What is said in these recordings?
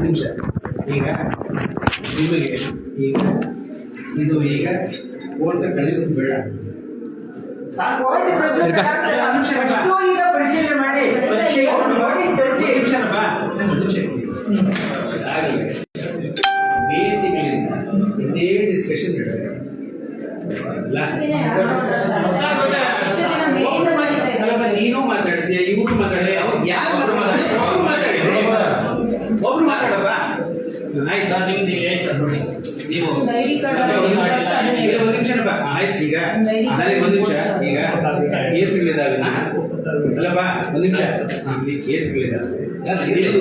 ನಿಮಿಷ ಈಗ ನಿಮಗೆ ಈಗ ಇದು ಈಗ ಓಟ ಕಳಿಸೋದು ಬೇಡ ಪರಿಶೀಲನೆ ಮಾಡಿ ಪರಿಶೀಲನೆ ಮಾಡಿ. ಕಳಿಸಿ ಒಂದು ನಿಮಿಷ ಬಾ. ಒಂದು ನಿಮಿಷ ಆಗಲಿ ಮೇ ತಿಂಗಳಿಂದ ಇದೇ ಡಿಸ್ಕಷನ್? ಅಲ್ಲಪ್ಪ, ನೀನು ಮಾತಾಡಿದ್ಯಾ ಇವರು ಮಾತಾಡಿದ್ಯಾ ಅವ್ರು ಯಾರು ಅವ್ರು ಮಾತಾಡಿದ್ರು. ಒಬ್ರು ಮಾತಾಡಪ್ಪ ಆಯ್ತಾ ನಿಮ್ದು ಸರ್ ನೋಡಿ ನೀವು ಒಂದು ನಿಮಿಷ ಆಯ್ತು ಈಗ ನನಗೆ ಒಂದು ನಿಮಿಷ. ಈಗ ಕೇಸ್ಗಳಿದಾವೆ ಅಲ್ಲಪ್ಪ ಒಂದು ನಿಮಿಷ. ಕೇಸ್ಗಳಿದಾವೆ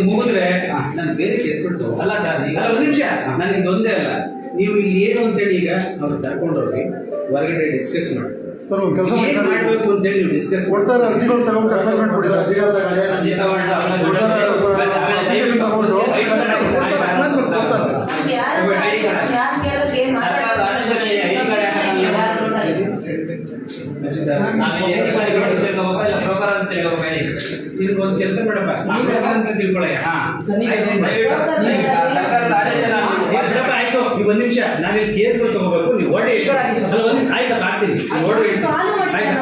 ಮುಗಿದ್ರೆ ನಾನು ಬೇರೆ ಕೇಸ್ಗಳು ಅಲ್ಲ ಸರ್, ಈಗ- ಒಂದು ನಿಮಿಷ ನನಗೆ ಒಂದೇ ಅಲ್ಲ. ನೀವು ಇಲ್ಲಿ ಏನು ಅಂತೇಳಿ ಈಗ ಅವ್ರು ಕರ್ಕೊಂಡೋಗಿ ಹೊರಗಡೆ ಡಿಸ್ಕಸ್ ಮಾಡಿ ಸರ್ ಒಂದು ಕೆಲಸ ಮಾಡಿ ಏನ್ ಸರ್. ಅಂತೇಳಿ ನೀವು ಡಿಸ್ಕಸ್ ಕೊಡ್ತಾರೆ ಅರ್ಜಿಗಳು ತಗೊಂಡು ಕಂಪ್ಲೇಂಟ್ ಕೊಡಿ ಸರ್ ಅರ್ಜಿ ಅರ್ಜಿ ತಗೊಂಡು ಆಮೇಲೆ ಕೊಡ್ತಾರೆ. ಆಮೇಲೆ ದಯವಿಟ್ಟು ತಗೊಂಡು ಸೈಟ್ ಮಾಡಿ. ಕೊಡ್ತಾರೆ. ಯಾರು ಯಾರು ಕೇಳೋದು ಏನ್ ಸರ್ಕಾರದ ಆದೇಶದಲ್ಲಿ ಐಡಿ ಕಾರ್ಡ್ ಯಾಕಂದ್ರೆ ನಾವೇನು ಏಕೆ ಮಾಡಿ ತಿಳ್ಕೊಬೇಕು ಇಲ್ಲ ಅಂತ ತಿಳ್ಕೊಬೇಕು ಹೇಳಿ. ಇದಕ್ಕೊಂದು ಕೆಲಸ ಮಾಡಪ್ಪ. ಅಂತ ತಿಳ್ಕೊಳ್ಳಯ್ಯ ಹಾ. ನೀವು ಸರ್ಕಾರದ ಆದೇಶ ಈಗ ಒಂದ್ ನಿಮಿಷ ನಾನು ಇಲ್ಲಿ ಕೇಸ್ಗಳು ತಗೋಬೇಕು ನೀವು ಓಡಿ ಓಡಿ ಆಯ್ತಾ?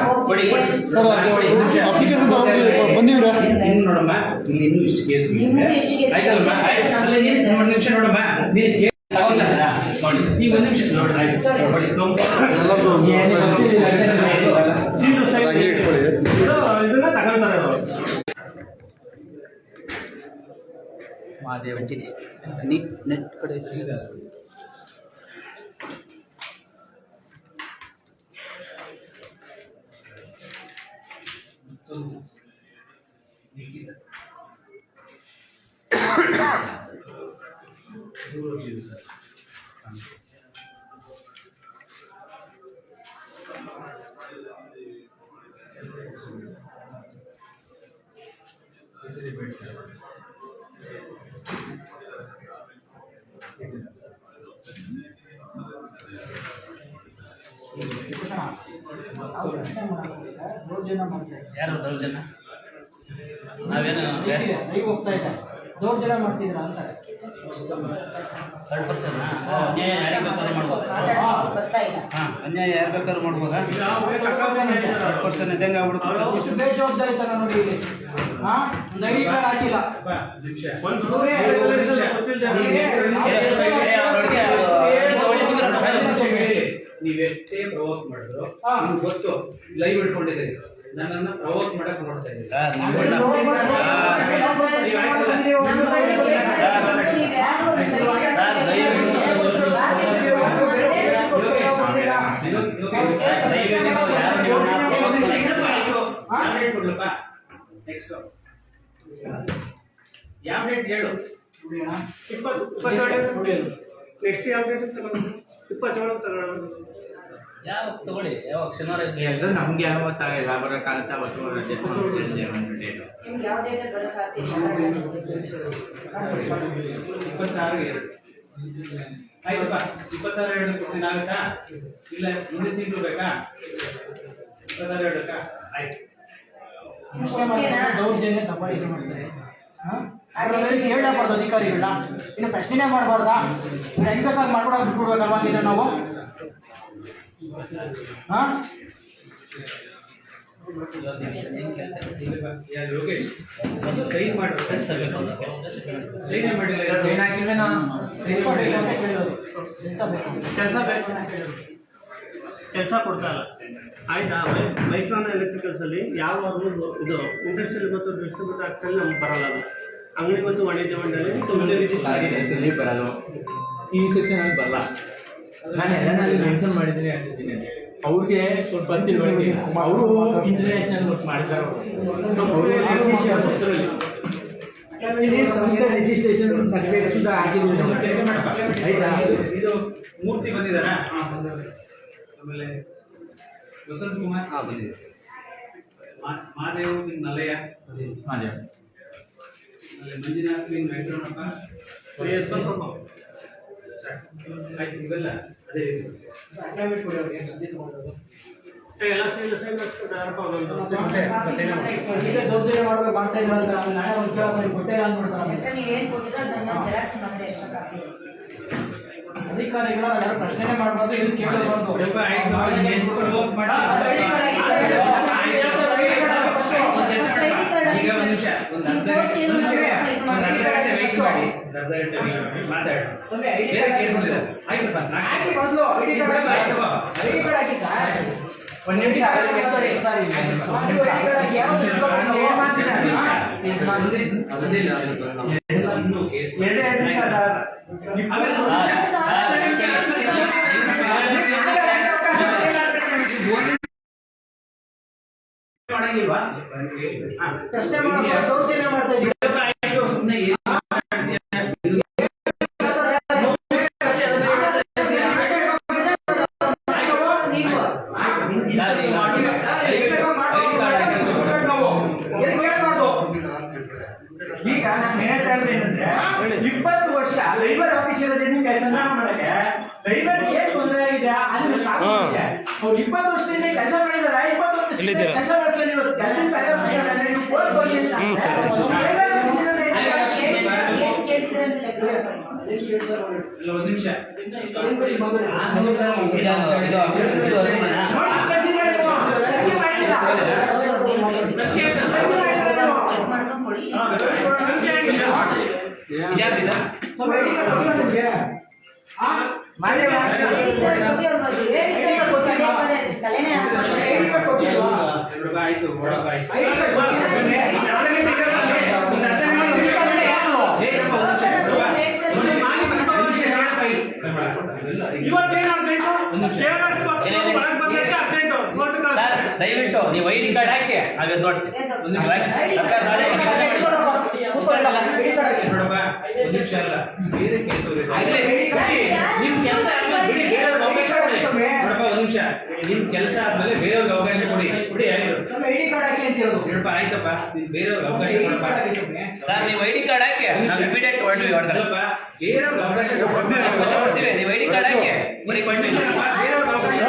ಅಪ್ಲಿಕೇಶನ್ ಬಂದಿವ್ರೆ ಇನ್ನು ನೋಡಮ್ಮ ಇಲ್ಲಿ ಇನ್ನೂ ಇಷ್ಟು ಕೇಸ್ ಇನ್ನೂ ಎಷ್ಟು case ಆಯ್ತಲ್ಲಮ್ಮ ಇದೆ? ಅಲ್ಲ ನೀನು ಒಂದು ನಿಮಿಷ ನೋಡಮ್ಮ ನೀನು ಕೇಸ್ ತಗೊಂಡ್ರಾ? ನೋಡಿ ಸರ್. ಈ ಒಂದ್ ನಿಮಿಷ ನೋಡಿ ಆಯ್ತು ಇದನ್ನ ತಗೊಂತಾರೆ ನೆಟ್ ಕಡೆ ಯಾರು ದೌರ್ಜನ್ಯ ನಾವೇನು ಹೋಗ್ತಾ ಇದೆ ದೌರ್ಜನ್ಯ ಮಾಡ್ತಿದ್ರ ಅಂತ. ಥರ್ಡ್ ಪರ್ಸನ್ ಅನ್ಯಾಯ ಯಾರಿಗೆ ಬೇಕಾದ್ರೂ ಮಾಡ್ಬೋದಾ. ಮಾತಾಡೋದು ಬರ್ತಾ ಇಲ್ಲ. ಹಾ ಅನ್ಯಾಯ ಯಾರು ಬೇಕಾದ್ರೂ ಮಾಡ್ಬೋದಾ? ಥರ್ಡ್ ಪರ್ಸನ್ ಇದ್ದಂಗೆ ಆಗ್ಬಿಡುತ್ತೆ. ಎಷ್ಟು ಬೇಜವಾಬ್ದಾರಿ ತರ ನೋಡಿ ಇಲ್ಲಿ. ಹಾ ಕಾರ್ಡ್ ಹಾಕಿಲ್ಲ ನೀವೆಷ್ಟೇ ಪ್ರವೋಕ್ ಮಾಡಿದ್ರು ಗೊತ್ತು. ಲೈವ್ ಇಟ್ಕೊಂಡಿದ್ದೀರಿ. ನನ್ನನ್ನ ಪ್ರವೋಕ್ ಮಾಡಕ್ ನೋಡ್ತಾ ಇದ್ದೀನಿ ಸರ್ ನಿಮ್ಮನ್ನ ಸರ್ ದಯವಿಟ್ಟು ನೆಕ್ಸ್ಟ್ ಯಾವ ಡೇಟ್ ಹೇಳು ನೆಕ್ಸ್ಟ್ ಯಾವ ಡೇಟ್ ಇಪ್ಪತ್ತೇಳು ತಗೊಳ್ಳೋಣ ಯಾವ ತಗೊಳ್ಳಿ? ಯಾವಾಗ? ಶನಿವಾರ ನಮ್ಗೆ ಯಾವ ಗೊತ್ತಾಗಿಲ್ಲ ಬರೋಕ್ಕಾಗತ್ತಾ ಇಪ್ಪತ್ತಾರು ಎರಡು. ಆಯ್ತಪ್ಪ ಇಪ್ಪತ್ತಾರು ಎರಡು ಕೊಡ್ತೀನಿ ಆಗುತ್ತಾ? ಇಲ್ಲ ಮುಂದಿನ ತಿಂಗಳು ಬೇಕಾ? ಇಪ್ಪತ್ತಾರು ಎರಡಕ್ಕ ಆಯ್ತು. ದೌರ್ಜನ್ಯ ಮಾಡ್ತಾರೆ ಕೇಳಬಾರ್ದು ಅಧಿಕಾರಿಗಳನ್ನ ಇನ್ನು ಪ್ರಶ್ನೆನೇ ಮಾಡಬಾರ್ದಾ? ಇನ್ನು ಹೆಂಗ್ ಬೇಕಾದ್ರೆ ಮಾಡ್ಕೊಡೋಕೆ ಬಿಟ್ಬಿಡ್ಬೇಕಲ್ವಾ ನಾವು? ಸೈನ್ ಮಾಡಿ ಸೈನ್ ಮಾಡಿಲ್ಲ? ಏನಾಗಿಲ್ಲ ಕೆಲ್ಸ ಬೇಕು. ಕೆಲ್ಸ ಬೇಕು ಕೆಲಸ ಬೇಕು ಕೆಲಸ ಕೊಡ್ತಾ ಇಲ್ಲ. ಆಯ್ತಾ? ಮೈಕ್ರೋನ್ ಎಲೆಕ್ಟ್ರಿಕಲ್ಸ್ ಅಲ್ಲಿ ಯಾವ ಇದು? ಇಂಡಸ್ಟ್ರಿಯಲ್ ಮತ್ತು ಡಿಸ್ಟ್ರಿಬ್ಯೂಟರ್ ಆಕ್ಟ್ ಅಲ್ಲಿ ನಮ್ಗೆ ಬರಲ್ಲ ಅದು. ಅಂಗಡಿ ಮತ್ತು ವಾಣಿಜ್ಯ ಮಂಡಳಿ ಆಗಿದೆ. ಬರಲ್ಲ. ಈ ಸೆಕ್ಷನ್ ಅಲ್ಲಿ ಬರಲ್ಲ. ನಾನು ಎಲ್ಲನಲ್ಲಿ ಮೆನ್ಷನ್ ಮಾಡಿದ್ದೀನಿ ಅಂತಿದ್ದೀನಿ ಅವ್ರಿಗೆ ಸ್ವಲ್ಪ ತಿಳುವಳಿಕೆ. ಅವರು ಇಂಟರ್ನ್ಯಾಷನಲ್ ವರ್ಕ್ ಮಾಡಿದ್ದಾರೆ ಇಲ್ಲಿ ಸಂಸ್ಥೆ ರಿಜಿಸ್ಟ್ರೇಷನ್ ಸರ್ಟಿಫಿಕೇಟ್ ಸುದ್ದ ಕೆಲಸ ಮಾಡಪ್ಪ. ಆಯ್ತಾ? ಇದು ಮೂರ್ತಿ ಬಂದಿದಾರ ಆಮೇಲೆ ವಸಂತ್ ಕುಮಾರ್. ಹಾಂ ಬಂದಿದೆ. ಮಹಾದೇವ್ ನಿಮ್ ನಲ್ಲಯ್ಯ ಹಾಗೆ ಆಮೇಲೆ ಮಂಜುನಾಥ್ ನಿಮ್ ವೆಂಕಟರಮಣಪ್ಪ ಆಯ್ತು ಇವೆಲ್ಲ ಅದೇ ರೀತಿ ಎಲ್ಲ ಸೈನ್ ಸೈನ್ ದೌರ್ಜನ್ಯ ಮಾಡ್ಬೇಕು ಮಾಡ್ತಾ ಇದ್ರಲ್ಲ ಆಮೇಲೆ ನಾಳೆ ಒಂದು ಕೇಳಕ್ಕೆ ಕೊಟ್ಟಿಲ್ಲ ಅಂದ್ಬಿಡ್ತಾರೆ ಯಾಕಂದ್ರೆ ನೀವೇನ್ ಕೊಟ್ಟಿದ್ರೆ ಅದನ್ನ ಜೆರಾಕ್ಸ್ ಮಾಡಿದ್ರೆ ಎಷ್ಟು ಕಾಪಿ ಅಧಿಕಾರಿಗಳು ಯಾರು ಪ್ರಶ್ನೆ ಮಾಡಬಾರ್ದು ಕೇಳಬಾರ್ದು ಈಗ ಒಂದು ನಿಮಿಷ ಒಂದು ಅರ್ಧ ನಿಮಿಷ. ಒಂದು ಅರ್ಧ ಗಂಟೆ ವೆಯ್ಟ್ ಮಾಡಿ ಒಂದು ಅರ್ಧ ಗಂಟೆ ವೆಯ್ಟ್ ಮಾಡಿ ಮಾತಾಡಿ ಸ್ವಾಮಿ, ID ಬೇರೆ card ಕೇಸ್ ಹಾಕಿ ಇದೆ. ಆಯ್ತಪ್ಪ ನಾಲ್ಕು ಹಾಕಿ ಮೊದಲು ಐಡಿ ಕಾರ್ಡ್ ಹಾಕಿ ಐಡಿ ಕಾರ್ಡ್ ಹಾಕಿ ಸರ್ ಒಂದು ನಿಮಿಷ ಸಾರಿ ಸಾರಿ ಐಡಿ ಕಾರ್ಡ್ ಹಾಕಿ ಯಾರೋ ಸಿಕ್ಕೊಂಡು ಏನ್ ಮಾಡ್ತೀರಾ ಒಂದೇ ಒಂದೇ ನಿಮಿಷ. ಇನ್ನೂ ಕೇಸ್ ಎರಡೇ ನಿಮಿಷ ಸರ್ ಆಮೇಲೆ ಒಂದು ನಿಮಿಷ. ಮಾಡಂಗಿಲ್ವಾ ಹಾ. ಪ್ರಶ್ನೆ ಮಾಡೋದು ದೌರ್ಜನ್ಯ ಮಾಡ್ತಾ ಹಾಕೊಳ್ಳಿ. ಇಲ್ಲ, ಒಂದು ನಿಮಿಷ. ನೋಡಿ ಸ್ಪೆಷಲ್ ಅಕ್ಕಿ ಮಾಡಿಲ್ಲ ಚೆಕ್ ಮಾಡ್ಕೊಂಡು ಕೊಡಿ ಇದ್ಯಾವ್ದಿದು? ಸ್ವಲ್ಪ ಐಡಿ ಕಾರ್ಡ್ ಕೊಡಿ ನಮ್ಗೆ ಆ ದಯವಿಟ್ಟು ನೀವು ಐಡಿ ಕಾರ್ಡ್ ಹಾಕಿ ನಾವೇ ನೋಡ್ತೀವಿ ಒಂದು ನಿಮಿಷ. ಸರ್ಕಾರದ ಆದೇಶ ನೋಡಪ್ಪ, ಒಂದು ನಿಮಿಷ ಅಲ್ಲ ಬೇರೆ ಕೆಲಸ ಬಿಡಿ ಅವಕಾಶ ಕೊಡಿ ನೋಡಪ್ಪ ಒಂದು ನಿಮಿಷ. ನಿಮ್ ಕೆಲಸ ಆದ್ಮೇಲೆ ಬೇರೆಯವ್ರಿಗೆ ಅವಕಾಶ ಕೊಡಿ. ಕೊಡಿ ಆಯ್ತು. ಐಡಿ ಕಾರ್ಡ್ ಹಾಕಿ ಅಂತ ಹೇಳೋದು ಆಯ್ತಪ್ಪ? ನೀನ್ ಬೇರೆಯವ್ರಿಗೆ ಅವಕಾಶ ಕೊಡಪ್ಪ. ಸರ್ ನೀವು ಐಡಿ ಕಾರ್ಡ್ ಹಾಕಿ. ಇಮಿಡಿಯೇಟ್ ಹೊರಡ್ವಿ ಬೇರೆ ಬೇರೆಯವ್ರಿಗೆ ಅವಕಾಶ ಕೊಡ್ತೀವಿ. ನೀವು ಐಡಿ ಕಾರ್ಡ್ ಹಾಕಿ. ಬರೀ ಕಂಡೀಷನ್ ಬೇರೆಯವ್ರಿಗೆ ಅವಕಾಶ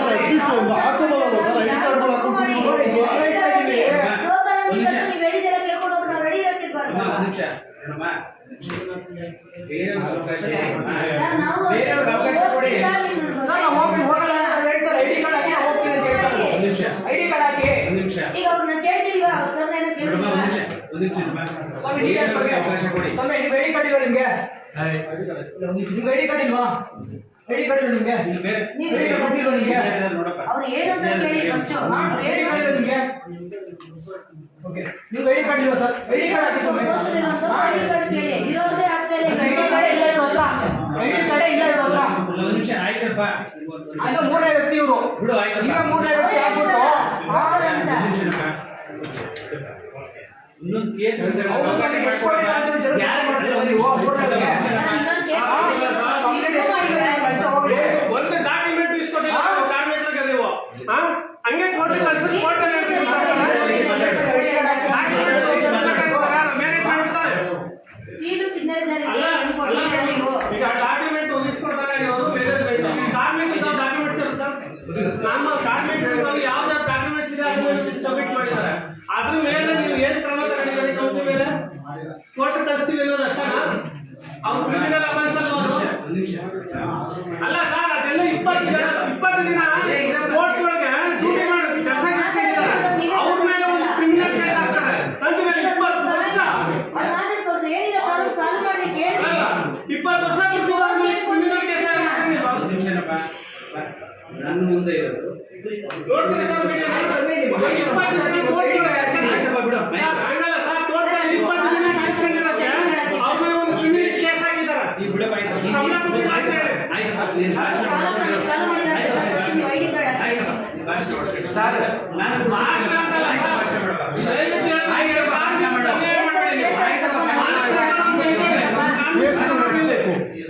ಬೇರೆಯವ್ರಿಗೆ ಅವಕಾಶ ಕೊಡಿ. ಸರ್, ನಾವು ಹೋಗ್ತೀವಿ, ಹೋಗಲ್ಲ. ಕಾರ್ಡ್ ಹಾಕಿ ನಾವು ಹೋಗ್ತೀವಿ ಅಂತ ಹೇಳ್ತಾರೆ. ಒಂದು ನಿಮಿಷ. ಐಡಿ ಕಾರ್ಡ್ ಹಾಕಿ ಒಂದು ನಿಮಿಷ. ಈಗ ಅವ್ರನ್ನ ಸರ್ನ ನೋಡಮ್ಮ ಒಂದು ನಿಮಿಷ ಒಂದು. ಸ್ವಾಮಿ, ಅವಕಾಶ ಕೊಡಿ. ಸ್ವಾಮಿ, ನಿಮ್ಗೆ ಐಡಿ ಕಾರ್ಡ್ ಇಲ್ವಾ ನಿಮ್ಗೆ? ನಿಮ್ಗೆ ಐಡಿ ಕಾರ್ಡ್ ಇಲ್ವಾ? ಐಡಿ ಕಾರ್ಡ್ ಇಲ್ಲ ನಿಮ್ಗೆ? ನೀನ್ ನೀವು ಐಡಿ ಕಾರ್ಡ್ ಕೊಟ್ಟಿಲ್ವಾ ನಿಮ್ಗೆ? ಅವ್ರು ಏನು ಅಂತ ಕೇಳಿ ಫಸ್ಟ್ ಐಡಿ ಕಾರ್ಡ್ ಇಲ್ಲ ನಿಮಗೆ? ಓಕೆ ನೀವು ಐಡಿ ಕಾರ್ಡ್ ಇಲ್ವಾ ಸರ್? ಐಡಿ ಕಾರ್ಡ್ ಹಾಕಿ ಸ್ವಾಮಿ ಐಡಿ ಕಾರ್ಡ್ ಕೇಳಿ. ಇರೋದೇ ಒಂದು ಮೂರನೇ ವ್ಯಕ್ತಿ ಇವರು. ಈಗ ಮೂರನೇ ವ್ಯಕ್ತಿ ಆಗ್ಬಿಟ್ಟು ಒಂದು. ಇನ್ನೊಂದು ಕೇಸ್ ಇರುತ್ತೆ, ಹೌದು, ಅವಕಾಶ ಸರ್, ಮಾಡ್ಕೊಡಿ. ಎಷ್ಟು ಕೊಡಿ ಅಂತ ಯಾರು ಹೇಳ್ತಾರೆ ಮಾಡ್ತಾರೆ? ನೀವು? ಒಂದು ನಿಮಿಷ, ಬೋರ್ಡ್ಗೆ. ಒಂದು ನಿಮಿಷನಪ್ಪ. ಇನ್ನೊಂದು ಕೇಸ್ ಕಂಪ್ಲೇಂಟ್ ಎಷ್ಟು ಮಾಡಿದ್ದಾರೆ? ಕೆಲಸ ಹೋಗ್ಲಿ. ಒಂದು ಡಾಕ್ಯುಮೆಂಟ್ ಇಸ್ಕೊಟ್ಟಿಲ್ಲ ಕಾರ್ಮಿಕರಿಗೆ ನೀವು ಹಾ? ಹಂಗೆ ಕೋರ್ಟ್ ಕಳ್ಸಿ ಕೋರ್ಟ್ ಐಡಿ ಕಾರ್ಡ್ ಹಾಕಿ ಮ್ಯಾನೇಜ್ಮೆಂಟ್ ಇರ್ತಾರೆ ಸೀಲು ಸಿಗ್ನೇಚರ್ ಅಲ್ಲ, ಏನು ಅಲ್ಲ, ಕೊಟ್ಟಿಲ್ಲ ನೀವು ಈಗ ಡಾಕ್ಯುಮೆಂಟ್ ಇಸ್ಕೊಡ್ಬೇಕಾಗಿ ಅವರು ಮ್ಯಾನೇಜ್ಮೆಂಟ್ ಕಾರ್ಮಿಕ ಡಾಕ್ಯುಮೆಂಟ್ಸ್ ಇರುತ್ತೆ ನಮ್ಮ ಕಾರ್ಮಿಕರಲ್ಲಿ ಯಾವ್ದು ಡಾಕ್ಯುಮೆಂಟ್ಸ್ ಇದೆ ಅದನ್ನ ಸಬ್ಮಿಟ್ ಮಾಡಿದ್ದಾರೆ ಅದ್ರ ಮೇಲೆ ನೀವು ಏನು ಕ್ರಮ ತಗೊಂಡಿದ್ದೀರಿ ಕಂಪ್ನಿ ಮೇಲೆ ಕೋರ್ಟ್ ಕಳಿಸ್ತೀವಿ ಅನ್ನೋದು ಅಷ್ಟೇನಾ ಅವ್ರು ಕ್ರಿಮಿನಲ್ ಅಫೆನ್ಸ್ ಅಲ್ವಾ ಅದು ಒಂದು ನಿಮಿಷ. ಅಲ್ಲ ಸರ್ ಅದೆಲ್ಲ ಇಪ್ಪತ್ತು ದಿನ ಇಪ್ಪತ್ತು ದಿನ ಕೋರ್ಟ್ ಒಳಗೆ ಡ್ಯೂಟಿ ಮಾಡಿ ಕೆಲಸ ಮಾಡಿಸ್ಕೊಂಡಿದ್ದಾರೆ ಅವ್ರ ಮೇಲೆ ಒಂದು ಕ್ರಿಮಿನಲ್ ಕೇಸ್ ಹಾಕ್ತಾರೆ ಅಂದ ಮೇಲೆ ಇಪ್ಪತ್ತು ವರ್ಷ ಅವ್ರು ಮಾತಾಡ್ಕೊಂಡು ಹೇಳಿದ ಪ್ರಾಬ್ಲಮ್ ಸಾಲ್ವ್ ಮಾಡಿ ಕೇಳಿ ಅಲ್ಲ, ಇಪ್ಪತ್ತು ವರ್ಷ ಕ್ರಿಮಿನಲ್ ಕೇಸ್ ಹಾಕ್ತಾರೆ ಒಂದು ನಿಮಿಷನಪ್ಪ. ನನ್ನ ಮುಂದೆ ಇರೋದು ಕೋರ್ಟ್ ರಿಸರ್ವ್ ಇಪ್ಪತ್ತು ದಿನ ಕೋರ್ಟ್ ಒಳಗೆ ಆಯ್ತಪ್ಪ, ಬಿಡು. ಸರ್, ಹಂಗಲ್ಲ ಸರ್ ಕೋರ್ಟ್ ಅಲ್ಲಿ ಇಪ್ಪತ್ತು ದಿನ ಮಾಡಿಸ್ಕೊಂಡಿರೋಕ್ಕೆ ಅವ್ರ ಮೇಲೆ ಒಂದು ಕ್ರಿಮಿನಲ್ ಕೇಸ್ ಹಾಕಿದ್ದಾರೆ ಈ ಬಿಡಪ್ಪ, ಆಯ್ತು. ಸಂಬಳ ಕೊಟ್ಟಿಲ್ಲ ಅಂತ ಹೇಳಿ. ಆಯ್ತಪ್ಪ, ನೀನು ಭಾಷಣ ಮಾಡ್ಕೊಂಡು ಇರು. ಸಾಲ್ವ್ ಮಾಡಿದ್ರೆ ಫಸ್ಟ್ ನೀವು ಐಡಿ ಕಾರ್ಡ್ ಹಾಕಿ ಆಯ್ತಪ್ಪ, ನೀನು ಭಾಷಣ ಮಾಡ್ಕೊಂಡು ಇರು. ಸರ್ ನಾನು ಭಾಷಣ ಅಂತಲ್ಲ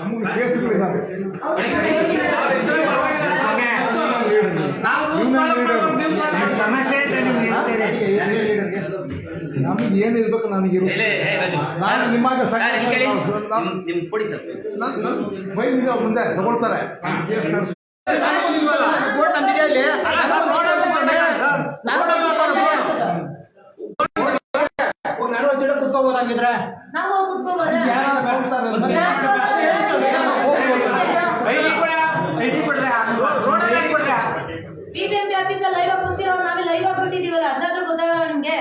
ನಮ್ಗೆ ಕೇಸ್ಗಳಿದ್ದಾವೆ ಫಾಲೋ ಏನು ಇರ್ಬೇಕು ನನಗೆ ರಾಜು. ನಾನು ನಿಮ್ಮಾಗ ನಿಮ್- ಕೊಡಿ ಸರ್. ಫೈನ್ ಇದೆ ಮುಂದೆ ತಗೊಳ್ತಾರೆ. ನಂದಿದೆ ಇಲ್ಲಿ ನಾನು ನಾನು ಒಂದ್ ಸೈಡ್ ಕುತ್ಕೋಬೋದಾಗಿದ್ರೆ ನಾವು ಕುತ್ಕೋಬೋದಾ? ಆಫೀಸ್ ಬಿಬಿಎಂಪಿ ಆಫೀಸಲ್ಲಿ ಲೈವ್ ಆಗಿ ಕುಂತಿರೋ ನಾವೇ ಲೈವ್ ಆಗಿ ಬಿಟ್ಟಿದೀವಲ್ಲ ಅದಾದ್ರೂ ಗೊತ್ತಾಗಲ್ಲ ನಿಮ್ಗೆ.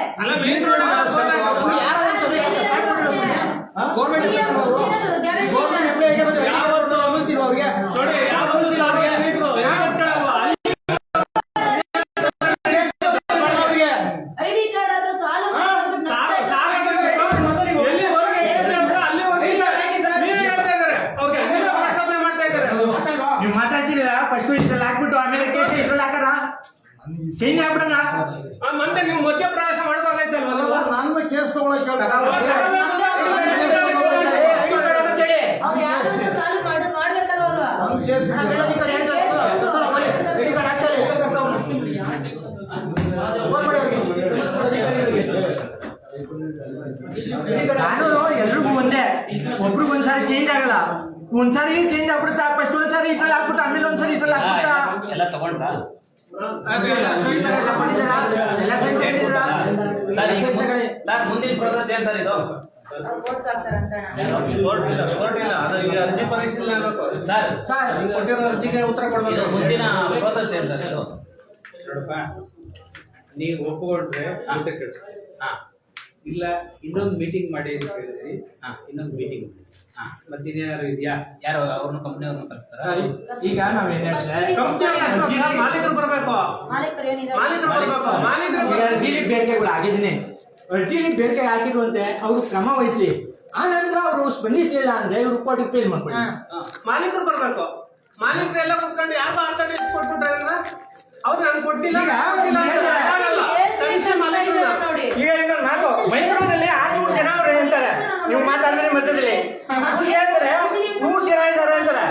ಗೌರ್ಮೆಂಟ್ ಒಂದ್ಸಾರಿ ಚೇಂಜ್ ಆಗ್ಬಿಡುತ್ತಾ ಫಸ್ಟ್ ಒಂದ್ಸಾರಿ ಇದ್ರಲ್ಲಿ ಹಾಕ್ಬಿಟ್ಟು ಆಮೇಲೆ ಒಂದ್ಸಾರಿ ಇದ್ರಲ್ಲಿ ಹಾಕ್ಬಿಟ್ಟ ಎಲ್ಲ ತಗೊಂಡ್ರಾ ಸರ್ ಈಗ ಮುಂದೆ- ಸರ್ ಮುಂದಿನ ಪ್ರೊಸೆಸ್ ಏನ್ ಸರ್ ಇದು ಅವ್ರು vote ಹಾಕ್ತಾರಂತ ಅಣ್ಣ. ಕೋರ್ಟ್ ಇಲ್ಲ ಕೋರ್ಟ್ ಇಲ್ಲ ಅದು ಈಗ ಅರ್ಜಿ ಪರಿಶೀಲನೆ ಆಗಬೇಕು ಸರ್ ನೀವು ಕೊಟ್ಟಿರೋ ಅರ್ಜಿಗೆ ಉತ್ತರ ಇದು ಕೊಡ್ಬೇಕು ಮುಂದಿನ ಪ್ರೊಸೆಸ್ ಏನ್ ಸರ್ ಇದು ನೋಡಪ್ಪ ನೀವು ಒಪ್ಪಿಕೊಂಡ್ರೆ ಅಂತ ಕೆಡಿಸ್ತೀವಿ ಹಾ ಇಲ್ಲ ಇನ್ನೊಂದು ಮೀಟಿಂಗ್ ಮಾಡಿ ಅಂತ ಹೇಳಿದ್ರಿ ಹಾ. ಇನ್ನೊಂದು ಮೀಟಿಂಗ್ ಹಾ ಮತ್ತೆ ಇನ್ಯಾರು ಇದೆಯಾ? ಯಾರು ಅವ್ರನ್ನ ಕಂಪ್ನಿ ಅವ್ರನ್ನ ಕರೆಸ್ತಾರ? ಈಗ ನಾವೇನ್ ಹೇಳ್ತಾರೆ ಕಂಪ್ನಿ ಮಾಲೀಕರು ಬರಬೇಕು. ಮಾಲೀಕರು ಮಾಲೀಕರು ಬರಬೇಕು. ಮಾಲೀಕರು ಈಗ ಅರ್ಜಿಲಿ ಬೇಡಿಕೆಗಳು ಆಗಿದ್ದೀನಿ. ಅರ್ಜಿಲಿ ಬೇಡಿಕೆ ಹಾಕಿರುವಂತೆ ಅವರು ಕ್ರಮ ವಹಿಸ್ಲಿ. ಆ ನಂತರ ಅವರು ಸ್ಪಂದಿಸಲಿಲ್ಲ ಅಂದ್ರೆ ಇವ್ರು ಕೋರ್ಟಿಗೆ ಫೇಲ್ ಮಾಡ್ಕೊಳ್ಳಿ. ಮಾಲೀಕರು ಬರ್ಬೇಕು. ಮಾಲೀಕರು ಎಲ್ಲ ಕುತ್ಕೊಂಡು ಯಾರು ಆಲ್ಟರ್ನೇಟ್ ಕೊಟ್ಬಿಟ್ರೆ ಅವ್ರು ನಾನು ಕೊಟ್ಟಿಲ್ಲ ಈಗ ಇನ್ನೊಂದು ನಾಲ್ಕು ಮೈಸೂರಿನಲ್ಲಿ ಆರ್ನೂರು ಜನ ಅವ್ರು ಹೇಳ್ತಾರೆ ನೀವು ಮಾತಾಡಿದ್ರೆ ಮಧ್ಯದಲ್ಲಿ. ಅವ್ರು ಹೇಳ್ತಾರೆ ನೂರು ಜನ ಇದ್ದಾರೆ ಅಂತಾರೆ.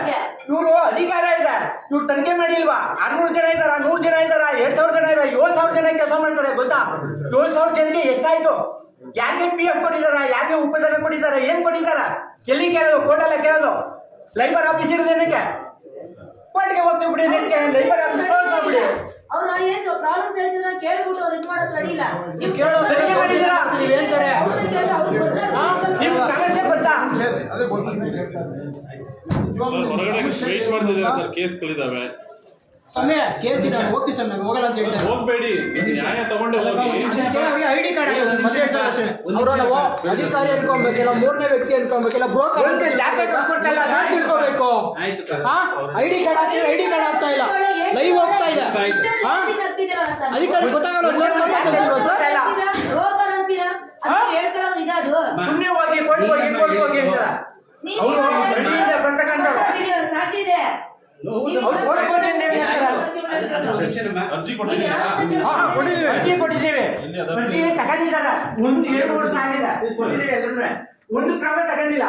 ಇವರು ಅಧಿಕಾರ ಇದೆ ಇವ್ರು ತನಿಖೆ ಮಾಡಿಲ್ವಾ? ಆರ್ನೂರು ಜನ ಇದಾರ ನೂರು ಜನ ಇದಾರ ಎರಡ್ ಸಾವಿರ ಜನ ಇದ್ದಾರೆ ಏಳು ಸಾವಿರ ಜನ ಕೆಲಸ ಮಾಡ್ತಾರೆ ಗೊತ್ತಾ? ಏಳು ಸಾವಿರ ಜನಕ್ಕೆ ಎಷ್ಟಾಯ್ತು? ಯಾರಿಗೆ ಪಿ ಎಫ್ ಕೊಟ್ಟಿದಾರ ಯಾರಿಗೆ ಉಪದಾನ ಕೊಟ್ಟಿದಾರ ಏನ್ ಕೊಟ್ಟಿದಾರ ಎಲ್ಲಿ ಕೇಳೋದು? ಕೋರ್ಟಲ್ಲ ಕೇಳೋದು? ಲೈಬರ್ ಆಫೀಸ್ ಇರೋದು ಕೋರ್ಟ್ಗೆ ಹೋಗ್ತೀವಿ ಬಿಡಿ ನಿನ್ಗೆ ಲೈಬರ್ ಆಫೀಸ್ ಕ್ಲೋಸ್ ಮಾಡ್ಬಿಡಿ. ಅವ್ರು ಏನು ಪ್ರಾಬ್ಲಮ್ಸ್ ಹೇಳ್ತಿದ್ರೆ ಕೇಳ್ಬಿಟ್ಟು ಅವ್ರು ಇದು ಮಾಡೋದು ರೆಡಿಲ್ಲ ನೀವು ಕೇಳೋ ತನಿಖೆ ಮಾಡಿದ್ದೀರಾ? ನೀವು ಹೇಳ್ತಾರೆ. ನಿಮ್ ಸಮಸ್ಯೆ ಗೊತ್ತಾ? ಅದೇ ಗೊತ್ತಿದೆ ಸರ್ ಹೊರಗಡೆ ಮಾಡ್ತಿದ್ದೀರಾ ಸರ್ ಕೇಸ್ಗಳಿದಾವೆ. ಸಮಯ ಕೇಸ್ ಇದೆ ಹೋಗ್ತೀವಿ ಸರ್ ನಾನು ಹೋಗಲ್ಲ ಅಂತ ಹೇಳ್ತಾರೆ ಹೋಗ್ಬೇಡಿ ನ್ಯಾಯ ತಗೊಂಡೆ ಹೋಗಿ ಕಾರ್ಡ್ ಹೇಳ್ತಾರೆ ಅಷ್ಟೇ. ನಾವು ಅಧಿಕಾರಿ ಅನ್ಕೊಬೇಕಿಲ್ಲ ಮೂರನೇ ವ್ಯಕ್ತಿ ಅನ್ಕೊಬೇಕಿಲ್ಲ ಬ್ರೋಕರ್ ಹೊಸ್ಕೊಟ್ಟಲ್ಲ ಸರ್. ತಿಳ್ಕೋಬೇಕು ಆಯ್ತು ಡಿ ಐಡಿ ಕಾರ್ಡ್ ಹಾಕಿದ್ರೆ ಐಡಿ ಕಾರ್ಡ್ ಆಗ್ತಾ ಇಲ್ಲ ಲೈವ್ ಹೋಗ್ತಾ ಇದೆ ಅಧಿಕಾರಿ ಗೊತ್ತಾಗಲ್ಲ ಸರ್ ಸರ್ ಸುಮ್ನೆ ಹೋಗಿ ಕೊಟ್ಟು ಹೋಗಿ ಕೊಟ್ಟು ಅಂತ. ಸಾಕ್ಷಿ ಅರ್ಜಿ ಕೊಟ್ಟಿದ್ದೀವಿ. ತಗೊಂಡಿದ್ದಾರ. ಒಂದು ಏಳು ವರ್ಷ ಆಗಿದೆ. ಕೊಟ್ಟಿದ್ದೀವಿ ಎಲ್ಲರೂ ಒಂದು ಕ್ರಮ ತಗೊಂಡಿಲ್ಲ.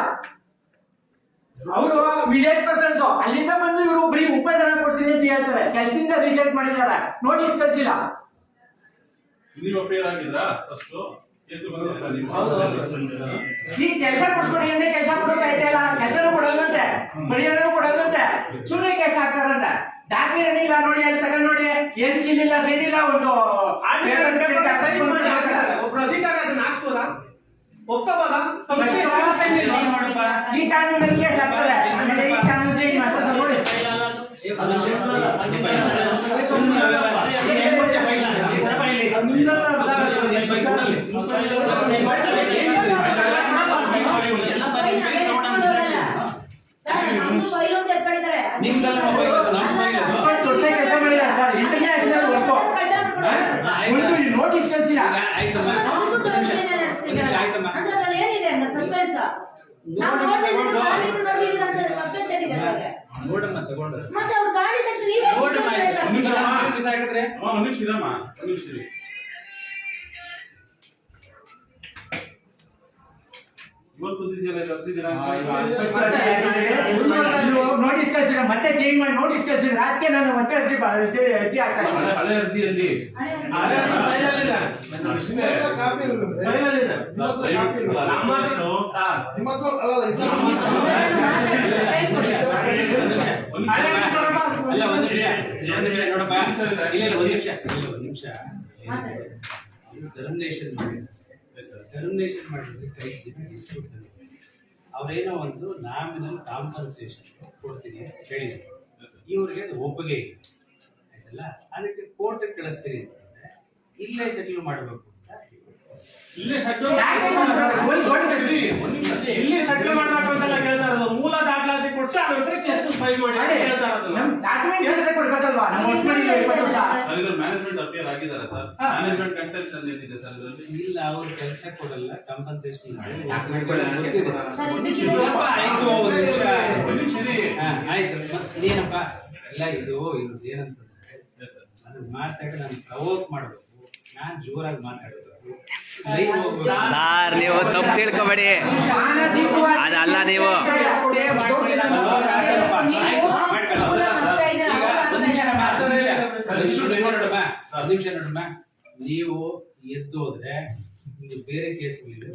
ಅವರು ವಿಲೇಜ್ ಪರ್ಸನ್ಸ್. ಅಲ್ಲಿಂದ ಬಂದು ಇವರು ಬರೀ ಉಪದಾನ ಕೊಡ್ತೀನಿ ಅಂತ ಹೇಳ್ತಾರೆ. ಕೆಲಸದಿಂದ ರಿಜೆಕ್ಟ್ ಮಾಡಿದ್ದಾರೆ. ನೋಟಿಸ್ ಕಳಿಸಿಲ್ಲ. ನೀವು ಅಪೇರ್ ಆಗಿದ್ರಾ ಫಸ್ಟ್ ಕೇಸ್ ಬಂದಿದ್ರಾ ನೀವು ಈ ಕೆಲಸ ಕೊಡ್ಸ್ಕೊಡಿ ಅಂದ್ರೆ ಕೆಲಸ ಕೊಡೋಕೆ ಆಯ್ತಾ ಇಲ್ಲ? ಕೆಲಸನೂ ಕೊಡಲ್ವಂತೆ. ಪರಿಹಾರನೂ ಕೊಡಲ್ವಂತೆ. ಸುಮ್ಮನೆ ಕೆಲಸ ಹಾಕ್ತಾರಂತ. ದಾಖಲೆ ಏನಿಲ್ಲ ನೋಡಿ ಅಲ್ಲಿ ತಗೊಂಡ್ ನೋಡಿ. ಏನ್ ಸೀಲ್ ಇಲ್ಲ ಸೈಡ್ ಇಲ್ಲ ಒಂದು ಒಬ್ರು ಅಧಿಕಾರ ಅದನ್ನ ಹಾಕ್ಸ್ಬೋದಾ? ಒಪ್ಕೋಬೋದಾ? ಈ ಕಾನೂನಲ್ಲಿ ಕೇಸ್ ಆಗ್ತದೆ. ಆಮೇಲೆ ಈ ಕಾನೂನು ಚೇಂಜ್ ಮಾಡ್ತಾರೆ. ನೋಡಿ. ಸಸ್ಪೆನ್ಸ್ ನಾವು ನೋಡಮ್ಮ ತಗೊಂಡ್ರೆ ಮತ್ತೆ ಅವ್ರು ಗಾಡಿ ತಕ್ಷಣ ನೀವೇ ನೋಡಮ್ಮ ಆಯ್ತು. ಒಂದು ನಿಮಿಷ ನಿಮಿಷ ಒಂದ್ ನಿಮಿಷ ಇರಮ್ಮ. ನಿಮಿಷ ಇವತ್ತು ನೋಟಿಸ್ ಕಳಿಸಿದ್ರೆ ಮತ್ತೆ ಚೇಂಜ್ ಮಾಡಿ ನೋಟಿಸ್ ಕಳಿಸಿದ್ರೆ ಅದಕ್ಕೆ ನಾನು ಮತ್ತೆ ಅರ್ಜಿ ಅರ್ಜಿ ಹಾಕ್ತಾರೆ ಹಳೆ- ಅರ್ಜಿಯಲ್ಲಿ. ಒಂದ್ ನಿಮಿಷ. ಒಂದ್ ನಿಮಿಷ ನಿಮಿಷ ನೋಡಪ್ಪ. ಇಲ್ಲ ಇಲ್ಲ ಒಂದ್ ನಿಮಿಷ. ಇಲ್ಲ ಒಂದ್ ನಿಮಿಷ. ಟರ್ಮಿನೇಷನ್ ಟರ್ಮಿನೇಷನ್ ಮಾಡಿದ್ರೆ ಕೈ ಡಿಸ್ಪ್ಯೂಟ್ ಅವರೇನೋ ಒಂದು ನಾಮಿನಲ್ ಕಾಂಪನ್ಸೇಷನ್ ಕೊಡ್ತೀನಿ ಅಂತ ಹೇಳಿದ್ರು. ಇವ್ರಿಗೆ ಅದು ಒಪ್ಪಿಗೆ ಇಲ್ಲ. ಆಯ್ತಲ್ಲ? ಅದಕ್ಕೆ ಕೋರ್ಟ್ ಕಳಿಸ್ತೀನಿ ಅಂತಂದ್ರೆ ಇಲ್ಲೇ ಸೆಟ್ಲ್ ಮಾಡಬೇಕು ಅಂತ ಇಲ್ಲೇ ಸೆಟಲ್ ಸರಿ, ಇಲ್ಲಿ ಸೆಟ್ಲ್ ಮಾಡ್ಬೇಕು? ಅಂತೆಲ್ಲ ಕೇಳ್ತಾ ಇರೋದು. ಮೂಲ ದಾಖಲಾತಿ ಕೊಡ್ಸಿ ಅದ್ರ ಚೆಕ್ ಫೈಲ್ ಮಾಡಿ ಅಂತ ಹೇಳ್ತಾ ಇರೋದು. ಎಲ್ಲ ಕೊಡ್ಬೇಕಲ್ವಾ? ಮ್ಯಾನೇಜ್ಮೆಂಟ್ ಅಪಿಯರ್ ಆಗಿದ್ದಾರೆ ಸರ್. ಮ್ಯಾನೇಜ್ಮೆಂಟ್ ಕಂಟೆನ್ಷನ್ ಏನಿದೆ ಸರ್ ಇದರಲ್ಲಿ. ಇಲ್ಲ ಅವ್ರು ಕೆಲಸ ಕೊಡಲ್ಲ ಕಂಪನ್ಸೇಷನ್ ಆಯ್ತು. ಏನಪ್ಪ ಎಲ್ಲ ಇದು ಇದು ಏನಂತಂದ್ರೆ. ಅದನ್ನ ಮಾತಾಡಿ ನಾನು ಪ್ರವೋಕ್ ಮಾಡಬೇಕು. ನಾನು ಜೋರಾಗಿ ಮಾತಾಡಬೇಕು ಸರ್ ಸಾರ್ ನೀವು ತಪ್ಪು ತಿಳ್ಕೊಬೇಡಿ. ಅದಲ್ಲ ನೀವು. ನೀವು ಎದ್ದು ಹೋದ್ರೆ ಬೇರೆ ಕೇಸ್ಗಳಿದೆ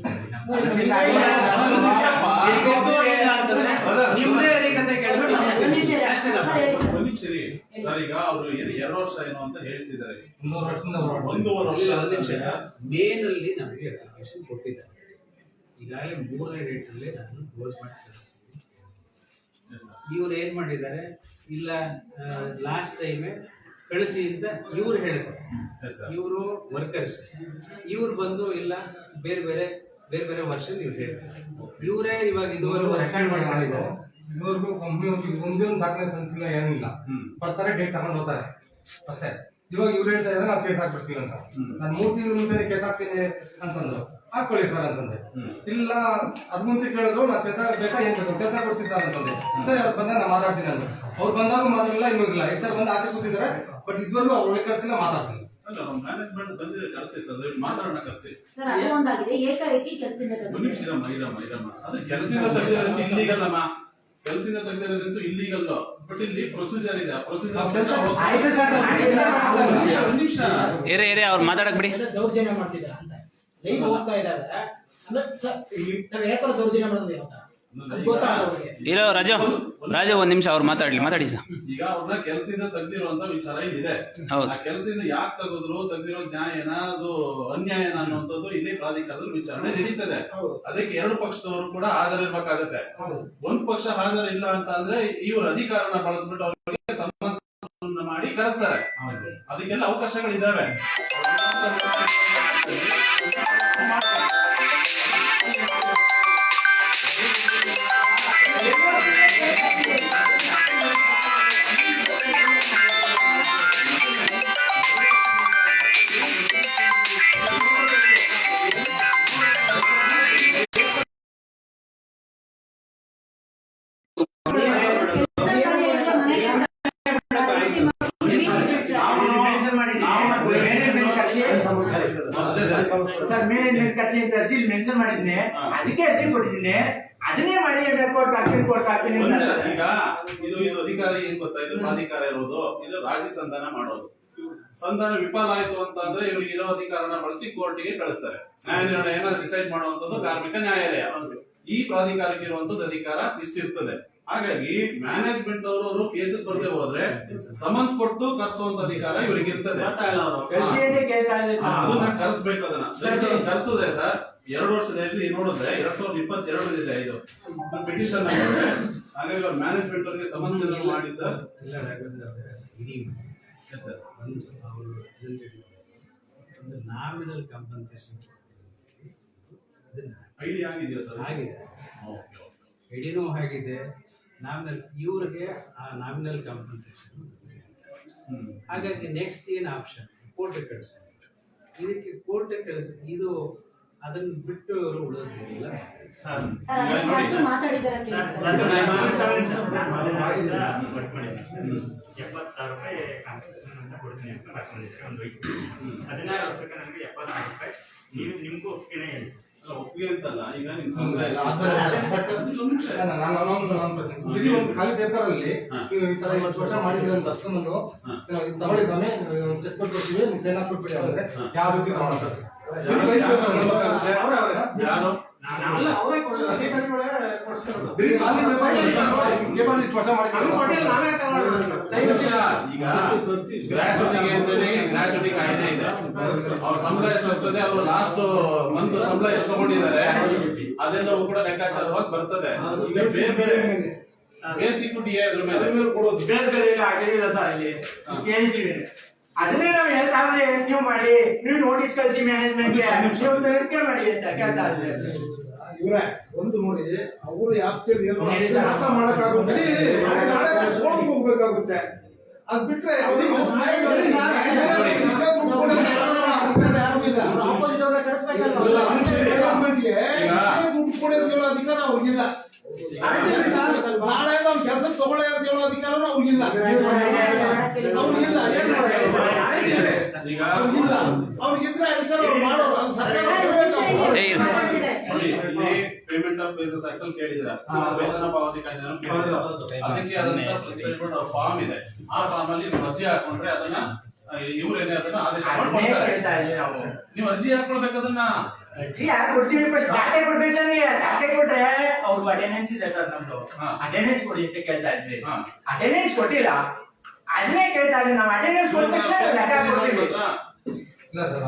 ಸರ್, ಈಗ ಅವರು ಏನು ಎರಡು ವರ್ಷ ಏನು ಅಂತ ಹೇಳ್ತಿದ್ದಾರೆ. ಒಂದೂವರೆ. ವರ್ಷ ಎರಡು ನಿಮಿಷ. ಮೇನ್ ಅಲ್ಲಿ ನಮಗೆ ಅಪ್ಲಿಕೇಶನ್ ಕೊಟ್ಟಿದ್ದಾರೆ. ಈಗಾಗಲೇ ಮೂರನೇ ಡೇಟ್ ಅಲ್ಲಿ ನಾನು ಕ್ಲೋಸ್ ಮಾಡಿ ಕಳಿಸ್ತೀನಿ Yes, ಇವ್ರು ಏನ್ ಮಾಡಿದ್ದಾರೆ? ಇಲ್ಲ ಲಾಸ್ಟ್ ಟೈಮೇ ಕಳಿಸಿ ಅಂತ ಇವ್ರು ಹೇಳ್ತಾರೆ ಇವರು ವರ್ಕರ್ಸ್ ಇವ್ರು ಬಂದು ಇಲ್ಲ ಬೇರೆ ಬೇರೆ ಬೇರೆ ಬೇರೆ ವರ್ಷನ್ ಇವ್ರು ಹೇಳ್ತಾರೆ ಇವರೇ ಇವಾಗ ಇದುವರೆಗೂ ರೆಕಾರ್ಡ್ ಮಾಡಿ ಮಾಡಿದ್ದಾರೆ. ಇದುವರೆಗೂ ಕಂಪ್ನಿ ಒಂದೇ ಒಂದು ದಾಖಲೆ ಸಲ್ಲಿಸಿಲ್ಲ ಏನಿಲ್ಲ. ಹ್ಮ್. ಬರ್ತಾರೆ ಡೇಟ್ ತಗೊಂಡು ಹೋಗ್ತಾರೆ. ಅಷ್ಟೇ. ಇವಾಗ ಇವ್ರು ಹೇಳ್ತಾ ಇದ್ದಾರೆ ನಾವು ಕೇಸ್ ಹಾಕ್ಬಿಡ್ತೀವಿ ಅಂತ. ನಾನು ಮೂರು ತಿಂಗಳ ಮುಂಚೆ ಕೇಸ್ ಹಾಕ್ತೀನಿ ಅಂತಂದ್ರು. ಹಾಕೊಳ್ಳಿ ಸರ್ ಅಂತಂದೆ. ಇಲ್ಲ ಅದ್ ಮುಂಚೆ ಕೇಳಿದ್ರು ನಾ ಕೆಲಸ ಬೇಕಾ ಏನ್ ಬೇಕು? ಕೆಲಸ ಕೊಡ್ಸಿ ಸರ್ ಅಂತಂದೆ. ಸರಿ ಅವ್ರು ಬಂದಾಗ ನಾನು ಮಾತಾಡ್ತೀನಿ ಅಂತ ಅವ್ರು ಬಂದಾಗ ಮಾತಾಡಿಲ್ಲ ಇನ್ನೂ ಇಲ್ಲ. ಆರ್ ಬಂದು ಆಚೆ ಕೂತಿದ್ದಾರೆ. ಬಟ್ ಇದುವರೆಗೂ ಅವ್ರು ಕೆಲಸ ಇಲ್ಲ ಮಾತಾಡ್ಸಿಲ್ಲ. ಅಲ್ಲ ನಮ್ಮ ಮ್ಯಾನೇಜ್ಮೆಂಟ್ ಬಂದಿದೆ ಕರೆಸಿ ಸರ್ ದಯವಿಟ್ಟು ಮಾತಾಡೋಣ ಕರೆಸಿ ಸರ್ ಅದು ಒಂದಾಗಿದೆ ಏಕಾಏಕಿ ಕೆಲಸದಿಂದ ಒಂದ್ ನಿಮಿಷ ಇರಮ್ಮ ಇರಮ್ಮ ಇರಮ್ಮ. ಅದು ಕೆಲಸದಿಂದ ತೆಗೆದಿರೋದು ಇಲ್ಲಿಗಲ್ ಅಮ್ಮ ಕೆಲಸದಿಂದ ತೆಗೆದಿರೋದಂತೂ ಇಲ್ಲಿಗಲ್ ಬಟ್ ಇಲ್ಲಿ ಪ್ರೊಸೀಜರ್ ಇದೆ ಆ ಪ್ರೊಸೀಜರ್ ಆಯ್ತು ಸರ್ ಆಯ್ತು ಸರ್ ಒಂದ್ ನಿಮಿಷ ಇರೇ ಇರೇ ಅವ್ರು ಮಾತಾಡಕ್ ಬಿಡಿ. ದೌರ್ಜನ್ಯ ಮಾಡ್ತಿದ್ದಾರೆ ಅಂತ. ಲೈವ್ ಹೋಗ್ತಾ ಇದ್ದಾರೆ. ಅಂದ್ರೆ ಸರ್ ನಾವು ಯಾಕೋ ದೌರ್ಜನ್ಯ ಮಾಡೋದು ಅವ್ರಿಗೆ ಇರೋ ರಾಜ ರಾಜ ಒಂದ್ ನಿಮಿಷ ಅವ್ರು ಮಾತಾಡ್ಲಿ ಮಾತಾಡಿ ಸರ್. ಈಗ ಅವ್ರನ್ನ ಕೆಲಸದಿಂದ ತೆಗ್ದಿರುವಂತ ವಿಚಾರ ಇದೆ ಹೌದು. ಆ ಕೆಲಸದಿಂದ ಯಾಕೆ ತೆಗೆದ್ರು ತೆಗ್ದಿರೋ ನ್ಯಾಯನ ಅದು ಅನ್ಯಾಯನ ಅನ್ನುವಂಥದ್ದು ಇಲ್ಲಿ ಪ್ರಾಧಿಕಾರದಲ್ಲಿ ವಿಚಾರಣೆ ನಡೀತದೆ. ಅದಕ್ಕೆ ಎರಡು ಪಕ್ಷದವರು ಕೂಡ ಹಾಜರಿರ್ಬೇಕಾಗತ್ತೆ. ಒಂದ್ ಪಕ್ಷ ಹಾಜರಿಲ್ಲ ಅಂತ ಅಂದ್ರೆ ಇವ್ರ ಅಧಿಕಾರನ ಬಳಸ್ಬಿಟ್ಟು ಅವ್ರಿಗೆ ಸಂಬಂಧ ಮಾಡಿ ಕರೆಸ್ತಾರೆ. ಅದಕ್ಕೆಲ್ಲ ಅವಕಾಶಗಳಿದಾವೆ. ಮಾಡಿದ್ದೀನಿ ಅದಕ್ಕೆ ಅರ್ಜಿ ಕೊಟ್ಟಿದ್ದೀನಿ. ಅದನ್ನೇ ಮಾಡಿ ಕೋರ್ಟ್ ಹಾಕ್ತೀನಿ ಕೋರ್ಟ್ ಹಾಕ್ತೀನಿ. ಅಂತ ಈಗ ಇದು ಇದು ಅಧಿಕಾರಿ ಏನ್ ಗೊತ್ತಾ? ಇದು ಪ್ರಾಧಿಕಾರ ಇರೋದು ಇದು ರಾಜಿ ಸಂಧಾನ ಮಾಡೋದು. ಸಂಧಾನ ವಿಫಲ ಆಯ್ತು ಅಂತಂದ್ರೆ ಇವ್ರಿಗೆ ಇರೋ ಅಧಿಕಾರನ ಬಳಸಿ ಕೋರ್ಟಿಗೆ ಕಳಿಸ್ತಾರೆ. ನ್ಯಾಯ ನಿರ್ಣಯ ಏನಾದ್ರು ಡಿಸೈಡ್ ಮಾಡುವಂತದ್ದು ಕಾರ್ಮಿಕ ನ್ಯಾಯಾಲಯ. ಈ ಪ್ರಾಧಿಕಾರಕ್ಕೆ ಇರುವಂತದ್ದು ಅಧಿಕಾರ ಇಷ್ಟಿರ್ತದೆ. ಹಾಗಾಗಿ ಮ್ಯಾನೇಜ್ಮೆಂಟ್ ಅವರು ಅವರು ಕೇಸ್ ಬರ್ದೇ ಹೋದ್ರೆ ಸಮನ್ಸ್ ಕೊಟ್ಟು ಕರ್ಸುವಂತ ಅಧಿಕಾರ ಇವ್ರಿಗೆ ಇರ್ತದೆ ಅದನ್ನ ಕರ್ಸ್ಬೇಕು ಅದನ್ನ. ಕರ್ಸಿದ್ರೆ ಸರ್ ಎರಡು ವರ್ಷದಲ್ಲಿ ನೋಡಿದ್ರೆ ಎರಡ್ ಸಾವಿರದ ಇಪ್ಪತ್ತೆರಡು ಇದೆ ಇದು. ಪಿಟಿಷನ್ ಹಾಗಾಗಿ ಅವ್ರ ಮ್ಯಾನೇಜ್ಮೆಂಟ್ ಅವರಿಗೆ ಸಮನ್ಸ್ ಮಾಡಿ ಸರ್. ಸರ್ ಒಂದು ನಾಮಿನಲ್ ಕಂಪನ್ಸೇಷನ್ ಐಡಿಯಾ ಆಗಿದೆಯಾ ಸರ್? ಆಗಿದೆ. ಐಡಿನೂ ಆಗಿದೆ. ನಾಮಿನಲ್ ಇವ್ರಿಗೆ ಆ ನಾಮಿನಲ್ ಕಂಪನ್ಸೇಷನ್ ಹಾಗಾಗಿ ನೆಕ್ಸ್ಟ್ ಏನು ಆಪ್ಷನ್ ಕೋರ್ಟ್ ಕಳಿಸ್ಬೇಕು ಇದಕ್ಕೆ ಕೋರ್ಟ್ ಕಳಿಸ್ ಇದು ಅದನ್ನ ಬಿಟ್ಟು ಅವರು ಉಳಿದಿಲ್ಲ ಎಪ್ಪತ್ತು ಸಾವಿರ ರೂಪಾಯಿ ಕಾಂಪನ್ಸೇಷನ್ ಅಂತ ಕೊಡ್ತೀನಿ ಅಂತ ಬರ್ಕೊಂಡಿದ್ದಾರೆ ಒಂದು ಹದಿನಾರು ವರ್ಷಕ್ಕೆ ನನಗೆ ಎಪ್ಪತ್ತು ಸಾವಿರ ರೂಪಾಯಿ ನೀವು ನಿಮಗೂ ಒಪ್ಪಿಗೆನೇ ಹೇಳಿ ಸರ್ ಅಲ್ಲ, ಒಪ್ಪಿಗೆ ಅಂತಲ್ಲ ಈಗ ಖಾಲಿ ಪೇಪರ್ ಅಲ್ಲಿ ವರ್ಷ ಮಾಡಿದ್ರೆ ತಗೊಳ್ಳಿ ಸ್ವಾಮಿ ಚೆಕ್ ಕೊಟ್ಬಿಡ್ತೀವಿ ನೀವು ಸೈನ್ ಹಾಕ್ಬಿಟ್ಬಿಡಿ ಅಂದ್ರೆ ಹಾ. ಯಾವ ರೀತಿ ತಗೊಳ್ತಾರೆ ಅಂತೇಳಿ ಗ್ರಾಚುಟಿ ಕಾಯ್ದೆ ಇದೆ ಅವ್ರ ಸಂಬಳ ಎಷ್ಟಾಗ್ತದೆ ಅವ್ರು ಲಾಸ್ಟ್ ಮಂತ್ ಸಂಬಳ ಎಷ್ಟು ತಗೊಂಡಿದ್ದಾರೆ ಅದೆಲ್ಲವೂ ಕೂಡ ಲೆಕ್ಕಾಚಾರವಾಗಿ ಬರ್ತದೆ ಈಗ ಬೇರೆ ಬೇರೆ. ಬೇಸಿಕ್ ಡಿ ಅದ್ರ ಮೇಲೆ ಬೇರೆ ಬೇರೆ ಆಗಿರಲಿಲ್ಲ ಸರ್ ಇಲ್ಲಿ. ಕೇಳಿದ್ದೀವಿ. ಅದನ್ನೇ ನಾವು ಹೇಳ್ತಾ ಇದ್ರೆ ನೀವು ಮಾಡಿ ನೀವು ನೋಟಿಸ್ ಕಳಿಸಿ ಮ್ಯಾನೇಜ್ಮೆಂಟ್ಗೆ ನೀವು ತನಿಖೆ ಮಾಡಿ ಅಂತ ಕೇಳ್ತಾ ಇದ್ರೆ ಇವ್ರೆ ಒಂದು ನೋಡಿ ಅವರು ಯಾಪ್ತಿಯಲ್ಲಿ. ಅರ್ಥ ಮಾಡಕ್ಕಾಗುತ್ತೆ. ಕೋರ್ಟ್ಗೆ ಹೋಗ್ಬೇಕಾಗುತ್ತೆ. ಅದ್ ಬಿಟ್ರೆ ಅಧಿಕಾರ ಅವ್ರಿಗಿಲ್ಲ. ನಾಳೆ ನಮ್ ಕೆಲಸ ತಗೊಳ್ಳೇ ಅಂತ ಹೇಳೋ ಅಧಿಕಾರನೂ ಅವ್ರಿಗಿಲ್ಲ. ಅವ್ರಿಗಿಲ್ಲ ಅವ್ರಿಗಿಲ್ಲ. ಅವ್ರಿಗಿದ್ರೆ ಅಧಿಕಾರ ಅವ್ರು ಮಾಡೋರು. ಅದು ಸರ್ಕಾರ ಪೇಮೆಂಟ್ ಆಫ್ ಬೇಸಸ್ ಸರ್ಕಲ್ ಕೇಳಿದ್ರ ವೇತನ ಪಾವತಿ ಅದಕ್ಕೆ ಆದಂತ ಫಾರ್ಮ್ ಇದೆ. ಆ ಫಾರ್ಮ್ ಅಲ್ಲಿ ಅರ್ಜಿ ಹಾಕೊಂಡ್ರೆ ಅದನ್ನ ಇವ್ರೇನೆ ಅದನ್ನ ಆದೇಶ ಮಾಡ್ಕೊಳ್ತಾರೆ ನೀವು ಅರ್ಜಿ ಹಾಕೊಳ್ಬೇಕು ಅದನ್ನ. ಅರ್ಜಿ ಯಾಕೆ ಕೊಡ್ತೀವಿ ಫಸ್ಟ್ ಡಾಟೆ ಕೊಡ್ಬೇಕಂದ್ರೆ ಡಾಟೆ ಕೊಟ್ರೆ ಅವ್ರು ಅಟೆಂಡೆನ್ಸ್ ಇದೆ ಸರ್ ನಮ್ದು. ಹಾ. ಅಟೆಂಡೆನ್ಸ್ ಕೊಡಿ ಅಂತ ಕೇಳ್ತಾ ಇದ್ವಿ. ಹಾ. ಅಟೆಂಡೆನ್ಸ್ ಕೊಟ್ಟಿಲ್ಲ. ಅದನ್ನೇ ಕೇಳ್ತಾ ಇದ್ವಿ. ನಾವು ಅಟೆಂಡೆನ್ಸ್ ಕೊಟ್ಟ ತಕ್ಷಣ ಕೊಡ್ತೀವಿ. ಇಲ್ಲ ಸರ್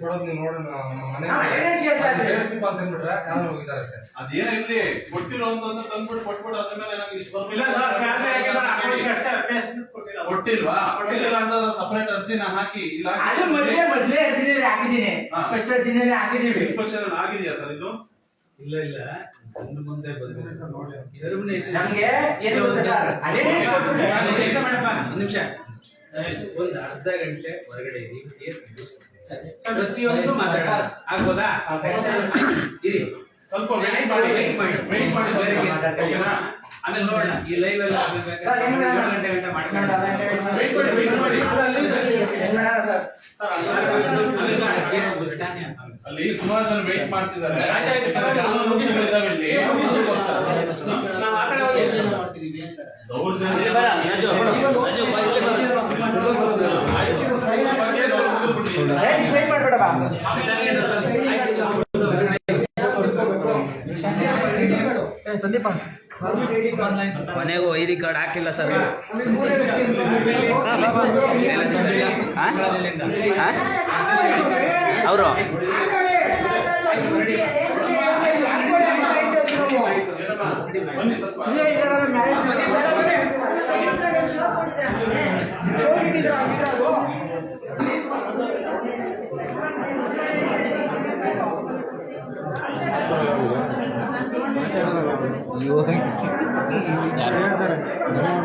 ಕೊಡೋದು ನೀವು ನೋಡಿ ನಮ್ಮ ಮನೆ ಹಾ, attendance ಹೇಳ್ತಾ ಇದ್ವಿ. ಪೇ ಅಂತ ಅಂದ್ಬಿಟ್ರೆ ಯಾರು ಹೋಗಿದ್ದಾರೆ ಅಷ್ಟೇ. ಅದೇನೇ ಇರ್ಲಿ ಕೊಟ್ಟಿರೋಂತದ್ದು ತಂದ್ಬಿಟ್ಟು ಕೊಟ್ಬಿಟ್ಟು ಅದ್ರ ಮೇಲೆ ನನಗೆ ಇಷ್ಟು ಇಲ್ಲ ಸರ್ ಹಾಕಿದ್ರೆ ಅಕೌಂಟ್ಗೆ ಅಷ್ಟೇ ಅಭ್ಯಾಸ ಕೊಟ್ಟಿಲ್ಲ. ಕೊಟ್ಟಿಲ್ವಾ? ಕೊಟ್ಟಿಲ್ಲ. ಅಂತ ಸಪರೇಟ್ ಅರ್ಜಿನ ಹಾಕಿ ಇಲ್ಲ ಅದು ಮೊದಲೇ ಮೊದಲೇ ಅರ್ಜಿನಲ್ಲಿ ಹಾಕಿದ್ದೀನಿ. ಹಾ. ಫಸ್ಟ್ ಅರ್ಜಿನಲ್ಲಿ ಹಾಕಿದೀವಿ ಇನ್ಸ್ಪೆಕ್ಷನ್ ಆಗಿದೆಯಾ ಸರ್ ಇದು? ಇಲ್ಲ ಇಲ್ಲ. ಇನ್ನು ಮುಂದೆ ಬಂದಿದೆ ಟರ್ಮಿನೇಷನ್ ನಮ್ಗೆ ಏನು ಗೊತ್ತಾ ಸರ್? ಅದೇ ಕೆಲಸ ಮಾಡಪ್ಪ. ಒಂದು ನಿಮಿಷ. ಒಂದು ಅರ್ಧ ಗಂಟೆ ಹೊರಗಡೆ ಇರಿ ಕೇಸ್ ಮುಗಿಸ್ಕೊಡ್ತೀನಿ ಪ್ರತಿಯೊಂದು ಮಾತಾಡೋಣ. ಆಗ್ಬೋದಾ? ಇರಿ. ಸ್ವಲ್ಪ ವೇಟ್ ಮಾಡಿ. ಮಾಡಿ. ವೇಟ್ ಮಾಡಿ. ಬೇರೆ ಓಕೆನಾ ಆಮೇಲೆ ನೋಡೋಣ. ಈ ಲೈವ್ ಎಲ್ಲ? ಗಂಟೆ ಗಂಟೆ ಮಾಡ್ಕೊಂಡು. ವೇಟ್ ಮಾಡಿ ವೇಟ್ ಮಾಡಿ. ಅಲ್ಲಿ ಸುಮಾರು ಜನ ವೇಟ್ ಮಾಡ್ತಿದ್ದಾರೆ. ದೌರ್ಜನ್ಯ ಸಂದೀಪ. ಮನೆಗೂ ಐ ಡಿ ಕಾರ್ಡ್ ಹಾಕಿಲ್ಲ ಸರ್. ಅವರು? ಬನ್ನಿ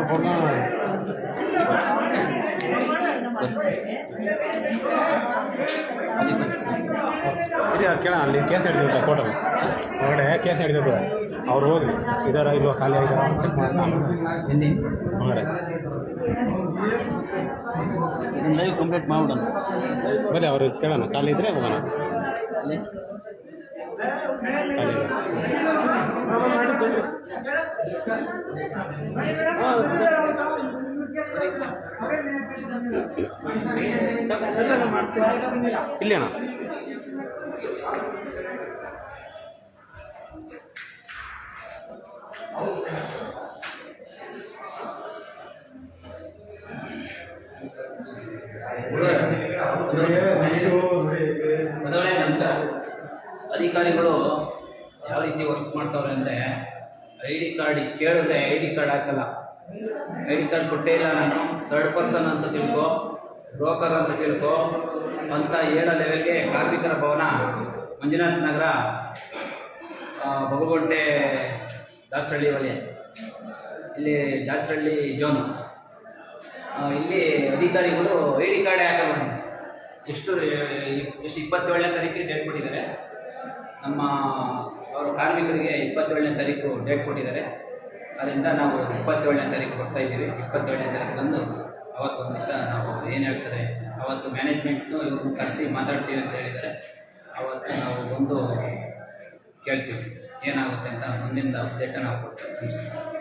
ಸ್ವಲ್ಪ ಇದೆ ಅವ್ರು ಕೇಳೋಣ ಅಲ್ಲಿ ಕೇಸ್ ನಡೆದಿರುತ್ತೆ ಅವ್ರು ಹೋಗಿ ಇದಾರ ಇಲ್ವ? ಖಾಲಿ ಆಗಿದಾರ ಚೆಕ್ ಮಾಡಿ ಲೈವ್ ಕಂಪ್ಲೀಟ್ ಮಾಡ್ಬಿಡೋಣ. ಬರೀ ಅವ್ರಿಗೆ ಕೇಳೋಣ. ಖಾಲಿ ಇದ್ರೆ ಹೋಗೋಣ. ಖಾಲಿ ಮೊದಲನೇ ನಮಸ್ಕಾರ. ಅಧಿಕಾರಿಗಳು ಯಾವ ರೀತಿ ವರ್ಕ್ ಮಾಡ್ತಾವ್ರೆ ಅಂದರೆ ಐ ಡಿ ಕಾರ್ಡ್ ಕೇಳಿದ್ರೆ ಐ ಡಿ ಕಾರ್ಡ್ ಹಾಕಲ್ಲ. ಐ ಡಿ ಕಾರ್ಡ್ ಕೊಟ್ಟೇ ಇಲ್ಲ ನಾನು. ಥರ್ಡ್ ಪರ್ಸನ್ ಅಂತ ತಿಳ್ಕೊ ಬ್ರೋಕರ್ ಅಂತ ತಿಳ್ಕೊ ಅಂತ ಹೇಳೋ ಲೆವೆಲ್ಗೆ ಕಾರ್ಮಿಕರ ಭವನ ಮಂಜುನಾಥ್ ನಗರ ಆ, ಬಗಗುಂಟೆ ದಾಸರಳ್ಳಿ ವಲಯ ಇಲ್ಲಿ ದಾಸರಳ್ಳಿ ಜೋನು. ಇಲ್ಲಿ ಅಧಿಕಾರಿಗಳು ಐ ಡಿ ಕಾರ್ಡೇ ಹಾಕಲ್ಲ ಬಂದಿದೆ ಎಷ್ಟು ಎಷ್ಟು ಇಪ್ಪತ್ತೇಳನೇ ತಾರೀಕಿಗೆ ಡೇಟ್ ಕೊಟ್ಟಿದ್ದಾರೆ. ನಮ್ಮ ಅವರು ಕಾರ್ಮಿಕರಿಗೆ ಇಪ್ಪತ್ತೇಳನೇ ತಾರೀಕು ಡೇಟ್ ಕೊಟ್ಟಿದ್ದಾರೆ. ಅದರಿಂದ ನಾವು ಇಪ್ಪತ್ತೇಳನೇ ತಾರೀಕು ಕೊಡ್ತಾ ಇದ್ದೀವಿ. ಇಪ್ಪತ್ತೇಳನೇ ತಾರೀಕು ಬಂದು ಅವತ್ತೊಂದು ದಿವಸ ನಾವು ಏನು ಹೇಳ್ತಾರೆ, ಅವತ್ತು ಮ್ಯಾನೇಜ್ಮೆಂಟ್ನು ಇವ್ರನ್ನ ಕರೆಸಿ ಮಾತಾಡ್ತೀವಿ ಅಂತ ಹೇಳಿದ್ದಾರೆ. ಅವತ್ತು ನಾವು ಬಂದು ಕೇಳ್ತೀವಿ. ಏನಾಗುತ್ತೆ ಅಂತ ಮುಂದಿನ ಅಪ್ಡೇಟ್ ನಾವು ಕೊಡ್ತೀವಿ.